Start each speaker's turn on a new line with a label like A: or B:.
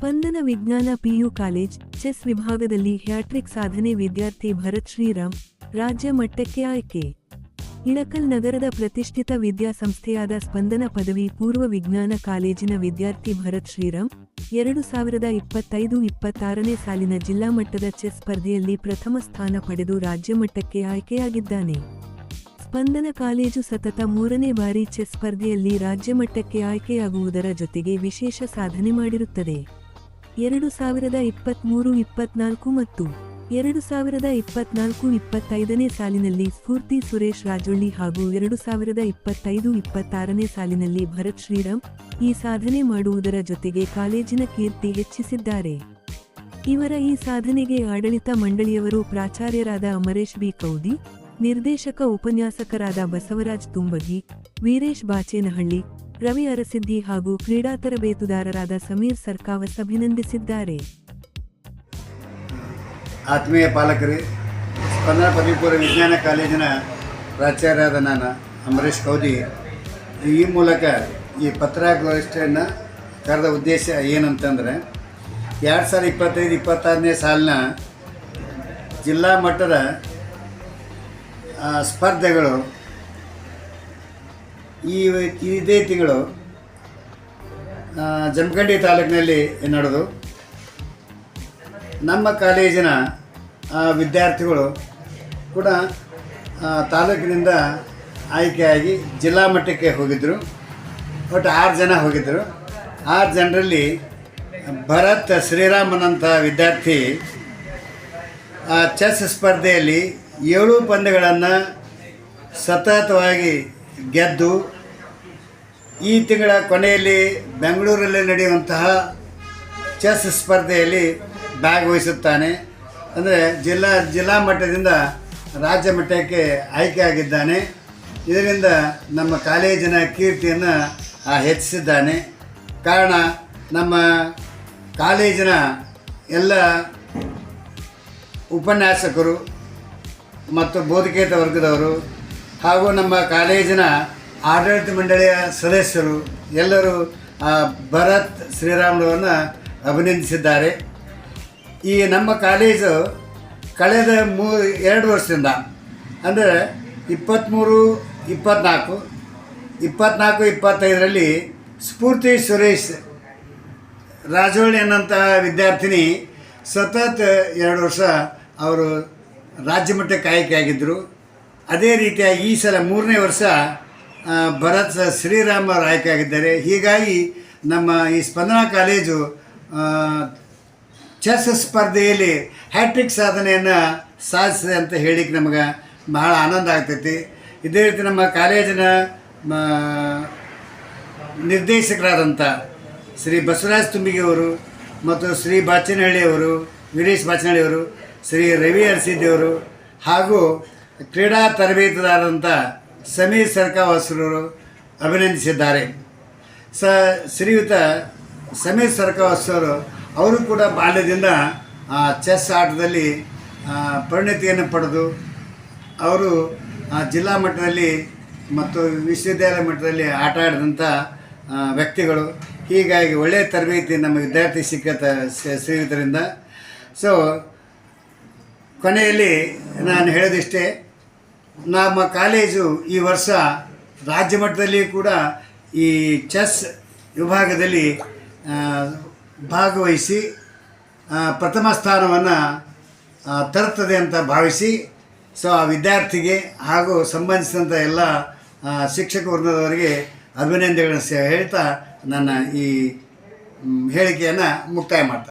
A: ಸ್ಪಂದನ ವಿಜ್ಞಾನ PU college, chess ವಿಭಾಗದಲ್ಲಿ hat trick ಸಾಧನೆ ವಿದ್ಯಾರ್ಥಿ ಭರತ್ ಶ್ರೀರಾಮ್, ರಾಜ್ಯ ಮಟ್ಟಕ್ಕೆ ಆಯ್ಕೆ. ಇಳಕಲ್ ನಗರದ ಪ್ರತಿಷ್ಠಿತ ವಿದ್ಯಾಸಂಸ್ಥೆಯಾದ ಸ್ಪಂದನ ಪದವಿ ಪೂರ್ವ ವಿಜ್ಞಾನ ಕಾಲೇಜಿನ ವಿದ್ಯಾರ್ಥಿ ಭರತ್ ಶ್ರೀರಾಮ್, ಎರಡು ಸಾವಿರದ ಇಪ್ಪತ್ತೈದು ಇಪ್ಪತ್ತಾರನೇ ಸಾಲಿನ ಜಿಲ್ಲಾ ಮಟ್ಟದ ಚೆಸ್ ಸ್ಪರ್ಧೆಯಲ್ಲಿ ಪ್ರಥಮ ಸ್ಥಾನ ಪಡೆದು ರಾಜ್ಯ ಮಟ್ಟಕ್ಕೆ ಆಯ್ಕೆಯಾಗಿದ್ದಾನೆ. ಸ್ಪಂದನ ಕಾಲೇಜು ಸತತ ಮೂರನೇ ಬಾರಿ ಚೆಸ್ ಸ್ಪರ್ಧೆಯಲ್ಲಿ ರಾಜ್ಯ ಮಟ್ಟಕ್ಕೆ ಆಯ್ಕೆಯಾಗುವುದರ ಜೊತೆಗೆ ವಿಶೇಷ ಸಾಧನೆ ಮಾಡಿರುತ್ತದೆ. ಎರಡು ಸಾವಿರದ ಇಪ್ಪತ್ತ್ಮೂರು ಇಪ್ಪತ್ನಾಲ್ಕು ಮತ್ತು ಎರಡು ಸಾವಿರದ ಇಪ್ಪತ್ನಾಲ್ಕು, ಇಪ್ಪತ್ತೈದನೇ ಸಾಲಿನಲ್ಲಿ ಸ್ಫೂರ್ತಿ ಸುರೇಶ್ ರಾಜೊಳ್ಳಿ ಹಾಗೂ ಎರಡು ಸಾವಿರದ ಇಪ್ಪತ್ತೈದು, ಇಪ್ಪತ್ತಾರನೇ ಸಾಲಿನಲ್ಲಿ ಭರತ್ ಶ್ರೀರಾಮ್ ಈ ಸಾಧನೆ ಮಾಡುವುದರ ಜೊತೆಗೆ ಕಾಲೇಜಿನ ಕೀರ್ತಿ ಹೆಚ್ಚಿಸಿದ್ದಾರೆ. ಇವರ ಈ ಸಾಧನೆಗೆ ಆಡಳಿತ ಮಂಡಳಿಯವರು ಪ್ರಾಚಾರ್ಯರಾದ ಅಮರೇಶ್ ಬಿ. ಕೌದಿ, ನಿರ್ದೇಶಕ, ಉಪನ್ಯಾಸಕರಾದ ಬಸವರಾಜ್ ತುಂಬಗಿ, ವೀರೇಶ್ ಬಾಚೇನಹಳ್ಳಿ ರವಿ ಅರಸಿದ್ದಿ ಹಾಗೂ ಕ್ರೀಡಾ ತರಬೇತುದಾರರಾದ ಸಮೀರ್ ಸರ್ಕಾವಸ್ ಅಭಿನಂದಿಸಿದ್ದಾರೆ.
B: ಆತ್ಮೀಯ ಪಾಲಕರೇ, ಸ್ಪಂದನ ಪದವಿಪೂರ್ವ ವಿಜ್ಞಾನ ಕಾಲೇಜಿನ ಪ್ರಾಚಾರ್ಯರಾದ ನಾನು ಅಂಬರೀಷ್ ಕೌದಿ. ಈ ಮೂಲಕ ಈ ಪತ್ರಿಕಾಗೋಷ್ಠಿಯನ್ನು ಕರೆದ ಉದ್ದೇಶ ಏನಂತಂದರೆ, ಎರಡು ಸಾವಿರದ ಇಪ್ಪತ್ತೈದು, ಇಪ್ಪತ್ತಾರನೇ ಸಾಲಿನ ಜಿಲ್ಲಾ ಮಟ್ಟದ ಸ್ಪರ್ಧೆಗಳು ಈ ಇದೇ ತಿಂಗಳು ಜಮಖಂಡಿ ತಾಲೂಕಿನಲ್ಲಿ ನಡೆದು, ನಮ್ಮ ಕಾಲೇಜಿನ ವಿದ್ಯಾರ್ಥಿಗಳು ಕೂಡ ತಾಲೂಕಿನಿಂದ ಆಯ್ಕೆಯಾಗಿ ಜಿಲ್ಲಾ ಮಟ್ಟಕ್ಕೆ ಹೋಗಿದ್ದರು ಒಟ್ಟು ಆರು ಜನ ಹೋಗಿದ್ದರು ಆರು ಜನರಲ್ಲಿ ಭರತ್ ಶ್ರೀರಾಮನಂಥ ವಿದ್ಯಾರ್ಥಿ ಚೆಸ್ ಸ್ಪರ್ಧೆಯಲ್ಲಿ ಏಳು ಪಂದ್ಯಗಳನ್ನು ಸತತವಾಗಿ ಗೆದ್ದು ಈ ತಿಂಗಳ ಕೊನೆಯಲ್ಲಿ ಬೆಂಗಳೂರಲ್ಲಿ ನಡೆಯುವಂತಹ ಚೆಸ್ ಸ್ಪರ್ಧೆಯಲ್ಲಿ ಭಾಗವಹಿಸುತ್ತಾನೆ. ಅಂದರೆ ಜಿಲ್ಲಾ ಜಿಲ್ಲಾ ಮಟ್ಟದಿಂದ ರಾಜ್ಯ ಮಟ್ಟಕ್ಕೆ ಆಯ್ಕೆಯಾಗಿದ್ದಾನೆ ಇದರಿಂದ ನಮ್ಮ ಕಾಲೇಜಿನ ಕೀರ್ತಿಯನ್ನು ಹೆಚ್ಚಿಸಿದ್ದಾನೆ. ಕಾರಣ ನಮ್ಮ ಕಾಲೇಜಿನ ಎಲ್ಲ ಉಪನ್ಯಾಸಕರು ಮತ್ತು ಬೋಧಕೇತ ವರ್ಗದವರು ಹಾಗೂ ನಮ್ಮ ಕಾಲೇಜಿನ ಆಡಳಿತ ಮಂಡಳಿಯ ಸದಸ್ಯರು ಎಲ್ಲರೂ ಭರತ್ ಶ್ರೀರಾಮುಲುವನ್ನು ಅಭಿನಂದಿಸಿದ್ದಾರೆ. ಈ ನಮ್ಮ ಕಾಲೇಜು ಕಳೆದ ಮೂ, ಎರಡು ವರ್ಷದಿಂದ, ಅಂದರೆ ಇಪ್ಪತ್ತ್ಮೂರು ಇಪ್ಪತ್ತ್ನಾಲ್ಕು ಇಪ್ಪತ್ತ್ನಾಲ್ಕು ಇಪ್ಪತ್ತೈದರಲ್ಲಿ ಸ್ಫೂರ್ತಿ ಸುರೇಶ್ ರಾಜೋಳಿ ಅನ್ನೋಂಥ ವಿದ್ಯಾರ್ಥಿನಿ ಸತತ ಎರಡು ವರ್ಷ ಅವರು ರಾಜ್ಯ ಮಟ್ಟಕ್ಕೆ ಆಯ್ಕೆಯಾಗಿದ್ದರು ಅದೇ ರೀತಿಯಾಗಿ ಈ ಸಲ ಮೂರನೇ ವರ್ಷ ಭರತ್ ಶ್ರೀರಾಮ್ ಅವರು ಆಯ್ಕೆಯಾಗಿದ್ದಾರೆ ಹೀಗಾಗಿ ನಮ್ಮ ಈ ಸ್ಪಂದನಾ ಕಾಲೇಜು ಚೆಸ್ ಸ್ಪರ್ಧೆಯಲ್ಲಿ ಹ್ಯಾಟ್ರಿಕ್ ಸಾಧನೆಯನ್ನು ಸಾಧಿಸಿದೆ ಅಂತ ಹೇಳಿಕ್ಕೆ ನಮಗೆ ಬಹಳ ಆನಂದ ಆಗ್ತೈತಿ. ಇದೇ ರೀತಿ ನಮ್ಮ ಕಾಲೇಜಿನ ನಿರ್ದೇಶಕರಾದಂಥ ಶ್ರೀ ಬಸವರಾಜ್ ತುಂಬಿಗೆಯವರು ಮತ್ತು ಶ್ರೀ ಬಾಚನಹಳ್ಳಿಯವರು ವೀರೇಶ್ ಬಾಚನಹಳ್ಳಿಯವರು ಶ್ರೀ ರವಿ ಅರಸಿದ್ದವರು ಹಾಗೂ ಕ್ರೀಡಾ ತರಬೇತಿದಾರಂಥ ಸಮೀರ್ ಸರ್ಕಾವಾಸರವರು ಅಭಿನಂದಿಸಿದ್ದಾರೆ. ಸ, ಶ್ರೀಯುತ ಸಮೀರ್ ಸರ್ಕಾವಾಸರವರು ಅವರು ಕೂಡ ಬಾಲ್ಯದಿಂದ ಚೆಸ್ ಆಟದಲ್ಲಿ ಪರಿಣತಿಯನ್ನು ಪಡೆದು, ಅವರು ಜಿಲ್ಲಾ ಮಟ್ಟದಲ್ಲಿ ಮತ್ತು ವಿಶ್ವವಿದ್ಯಾಲಯ ಮಟ್ಟದಲ್ಲಿ ಆಟ ಆಡಿದಂಥ ವ್ಯಕ್ತಿಗಳು. ಹೀಗಾಗಿ ಒಳ್ಳೆಯ ತರಬೇತಿ ನಮ್ಮ ವಿದ್ಯಾರ್ಥಿ ಸಿಕ್ಕ ಶ್ರೀಯುತರಿಂದ. ಸೊ ಕೊನೆಯಲ್ಲಿ ನಾನು ಹೇಳೋದಿಷ್ಟೇ ನಮ್ಮ ಕಾಲೇಜು ಈ ವರ್ಷ ರಾಜ್ಯ ಮಟ್ಟದಲ್ಲಿ ಕೂಡ ಈ ಚೆಸ್ ವಿಭಾಗದಲ್ಲಿ ಭಾಗವಹಿಸಿ ಪ್ರಥಮ ಸ್ಥಾನವನ್ನು ತರುತ್ತದೆ ಅಂತ ಭಾವಿಸಿ, ಸೊ, ಆ ವಿದ್ಯಾರ್ಥಿಗೆ ಹಾಗೂ ಸಂಬಂಧಿಸಿದಂಥ ಎಲ್ಲ ಶಿಕ್ಷಕ ವರ್ಗದವರಿಗೆ ಅಭಿನಂದನೆಗಳನ್ನು ಹೇಳ್ತಾ ನನ್ನ ಈ ಹೇಳಿಕೆಯನ್ನು ಮುಕ್ತಾಯ ಮಾಡ್ತಾರೆ